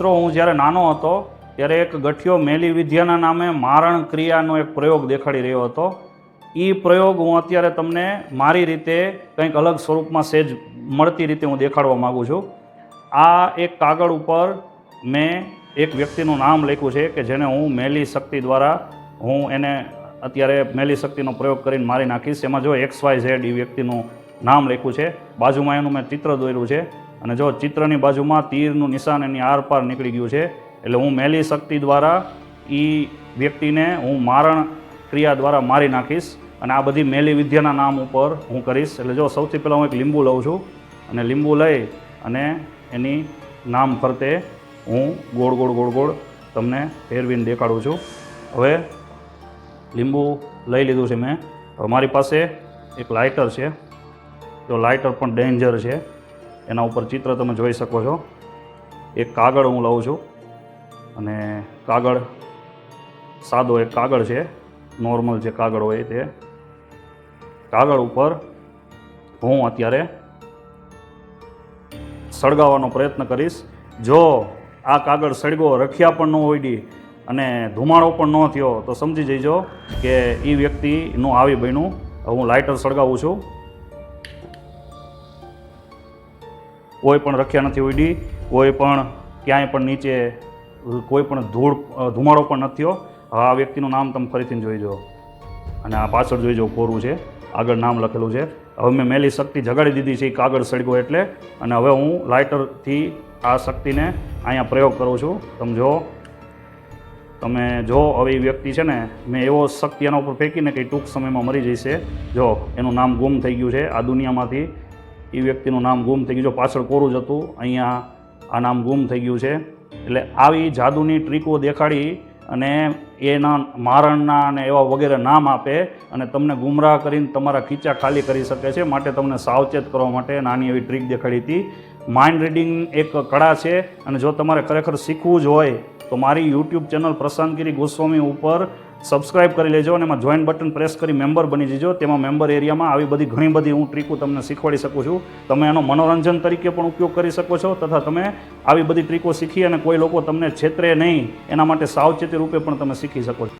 મિત્રો, હું જ્યારે નાનો હતો, ત્યારે એક ગઠિયો મેલી વિદ્યાના નામે મારણ ક્રિયાનો એક પ્રયોગ દેખાડી રહ્યો હતો. એ પ્રયોગ હું અત્યારે તમને મારી રીતે કંઈક અલગ સ્વરૂપમાં સેજ મળતી રીતે હું દેખાડવા માગું છું. આ એક કાગળ ઉપર મેં એક વ્યક્તિનું નામ લખ્યું છે કે જેને હું મેલી શક્તિ દ્વારા હું એને અત્યારે મેલી શક્તિનો પ્રયોગ કરીને મારી નાખીશ. એમાં જો એક્સ વાય ઝેડ એ વ્યક્તિનું નામ લખ્યું છે. બાજુમાં એનું મેં ચિત્ર દોર્યું છે. અને જો ચિત્રની બાજુમાં તીરનું નિશાન એની આરપાર નીકળી ગયું છે, એટલે હું મેલી શક્તિ દ્વારા એ વ્યક્તિને હું મારણ ક્રિયા દ્વારા મારી નાખીશ અને આ બધી મેલી વિદ્યાના નામ ઉપર હું કરીશ. એટલે જો સૌથી પહેલાં હું એક લીંબુ લઉં છું અને લીંબુ લઈ અને એની નામ ફરતે હું ગોળ ગોળ ગોળ ગોળ તમને ફેરવીને દેખાડું છું. હવે લીંબુ લઈ લીધું છે મેં. હવે મારી પાસે એક લાઇટર છે. તો લાઇટર પણ ડેન્જર છે. એના ઉપર ચિત્ર તમે જોઈ શકો છો. એક કાગળ હું લઉં છું અને કાગળ સાદો એક કાગળ છે. નોર્મલ જે કાગળ હોય તે. કાગળ ઉપર હું અત્યારે સળગાવવાનો પ્રયત્ન કરીશ. જો આ કાગળ સળગો, રખ્યા પણ ન હોયડી અને ધુમાડો પણ ન થયો, તો સમજી જઈજો કે એ વ્યક્તિનું આવી બન્યું. હું લાઇટર સળગાવું છું. કોઈ પણ રખ્યા નથી ઉડી, કોઈ પણ ક્યાંય પણ નીચે, કોઈ પણ ધૂળ ધુમાડો પણ નથી થયો આ વ્યક્તિનું નામ તમે ફરીથી જોઈજો અને આ પાછળ જોઈજો કોરું છે. આગળ નામ લખેલું છે. હવે મેં મેલી શક્તિ જગાડી દીધી છે એ કાગળ સળગો એટલે. અને હવે હું લાઇટરથી આ શક્તિને અહીંયા પ્રયોગ કરું છું. તમે જો તમે જો હવે એ વ્યક્તિ છે ને, મેં એવો શક્તિ એના ઉપર ફેંકીને કે ટૂંક સમયમાં મરી જશે જો એનું નામ ગુમ થઈ ગયું છે. આ દુનિયામાંથી એ વ્યક્તિનું નામ ગુમ થઈ ગયું. જો પાછળ કોરું જ હતું, અહીંયા આ નામ ગુમ થઈ ગયું છે. એટલે આવી જાદુની ટ્રીકો દેખાડી અને એના મારણના અને એવા વગેરે નામ આપે અને તમને ગુમરાહ કરીને તમારા ખીચા ખાલી કરી શકે છે. માટે તમને સાવચેત કરવા માટે નાની એવી ટ્રીક દેખાડી હતી. માઇન્ડ રીડિંગ એક કળા છે અને જો તમારે ખરેખર શીખવું જ હોય, તો મારી યુટ્યુબ ચેનલ પ્રશાંતગીરી ગોસ્વામી ઉપર સબસ્ક્રાઇબ કરી લેજો અને એમાં જોઈન બટન પ્રેસ કરી મેમ્બર બની જજો. તેમાં મેમ્બર એરિયામાં આવી બધી ઘણી બધી હું ટ્રીકો તમને શીખવાડી શકું છું. તમે એનો મનોરંજન તરીકે પણ ઉપયોગ કરી શકો છો તથા તમે આવી બધી ટ્રીકો શીખી અને કોઈ લોકો તમને છેતરે નહીં. એના માટે સાવચેતી રૂપે પણ તમે શીખી શકો છો.